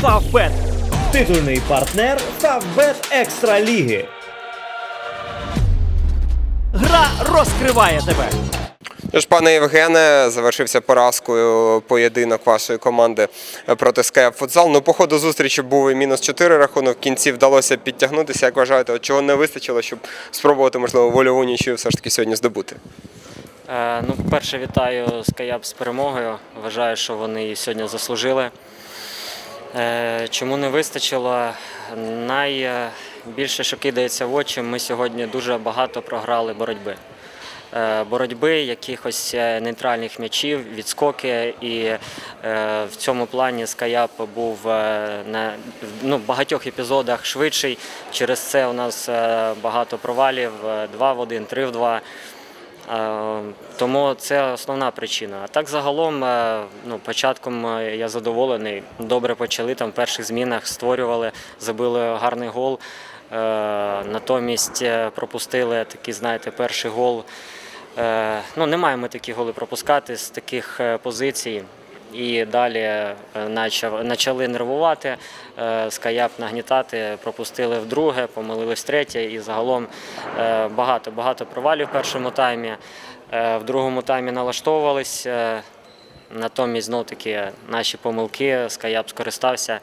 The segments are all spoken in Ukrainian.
Фавбет. Титульний партнер Фавбет Екстра Ліги. Гра розкриває тебе. Тож, пане Євгене, завершився поразкою поєдинок вашої команди проти Скайп Футзал. Ну, по ходу зустрічі був і мінус 4 рахунок. В кінці вдалося підтягнутися. Як вважаєте, от чого не вистачило, щоб спробувати, можливо, вольову нічию все ж таки сьогодні здобути? Е, Ну, по-перше, вітаю Скаяп з перемогою. Вважаю, що вони її сьогодні заслужили. Е, Чому не вистачило? Найбільше, що кидається в очі, ми сьогодні дуже багато програли боротьби. Е, Боротьби, якихось е, нейтральних м'ячів, відскоки. І в цьому плані Скаяп був на ну, багатьох епізодах швидший. Через це у нас багато провалів: 2 в 1, 3 в 2. Е, Тому це основна причина. А так загалом, е, ну, початком е, я задоволений. Добре почали там в перших змінах, створювали, забили гарний гол. Натомість пропустили такий, знаєте, перший гол. Ну, не маємо такі голи пропускати з таких позицій. І далі е, почали нервувати, е, скаяп нагнітати, пропустили вдруге, помилились втретє. І загалом е, багато багато провалів в першому таймі. В другому таймі налаштовувались. Натомість знов таки наші помилки, скаяп скористався.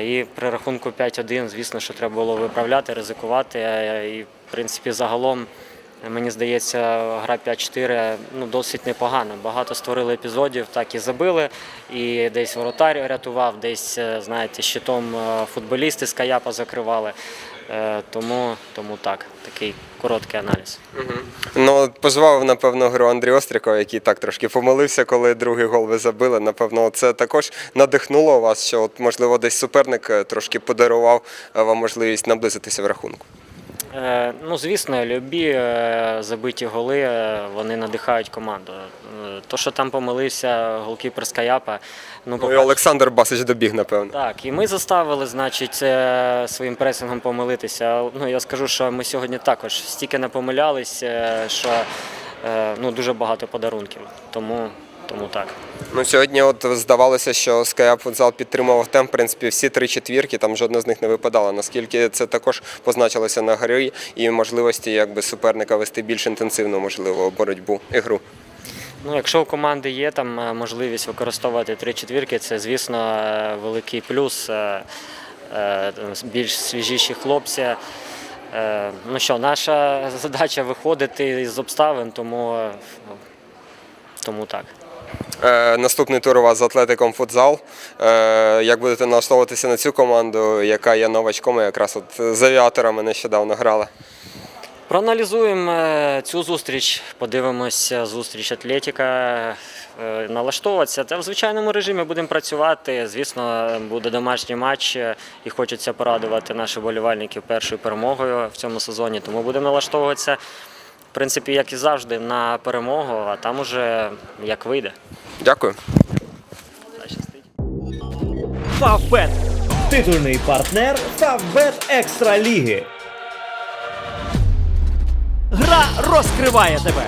І при рахунку 5-1, звісно, що треба було виправляти, ризикувати. І, в принципі, загалом, мені здається, гра 5-4 ну, досить непогана. Багато створили епізодів, так і забили. І десь воротар рятував, десь, е, знаєте, щитом е, футболісти з Каяпа закривали. Е, Тому, тому так, такий короткий аналіз. Ну, от пожвавив, напевно, гру Андрій Остріков, який так трошки помилився, коли другий гол ви забили. Напевно, це також надихнуло вас, що, от, можливо, десь суперник трошки подарував вам можливість наблизитися в рахунку. Е, Ну, звісно, любі е, забиті голи е, вони надихають команду. То, що там помилився голкіпер з Каяпа, ну, Ну, і Олександр Басич добіг, напевно. так, і ми заставили, значить, своїм пресингом помилитися. Ну, я скажу, що ми сьогодні також стільки не помилялись, е, що ну, дуже багато подарунків. Тому, тому так. Ну, сьогодні от здавалося, що Скаяп футзал підтримував темп. В принципі, всі три четвірки, там жодна з них не випадала. Наскільки це також позначилося на грі і можливості якби суперника вести більш інтенсивну, можливо, боротьбу і гру. Ну, якщо у команди є там е, можливість використовувати три четвірки, це, звісно, е, великий плюс. е, Більш свіжіші хлопці. Ну що, наша задача виходити з обставин, тому, е, тому так. Е, наступний тур у вас з Атлетиком футзал. Е, як будете налаштовуватися на цю команду, яка є новачком, якраз от з авіаторами нещодавно грала? Проаналізуємо е, цю зустріч, подивимося зустріч Атлетіка, налаштовуватися. Та в звичайному режимі будемо працювати. Звісно, буде домашній матч і хочеться порадувати наших болівальників першою перемогою в цьому сезоні. Тому будемо налаштовуватися, в принципі, як і завжди, на перемогу, а там уже як вийде. Дякую. Фавбет. Титульний партнер Фавбет Екстра Ліги. Гра розкриває тебе.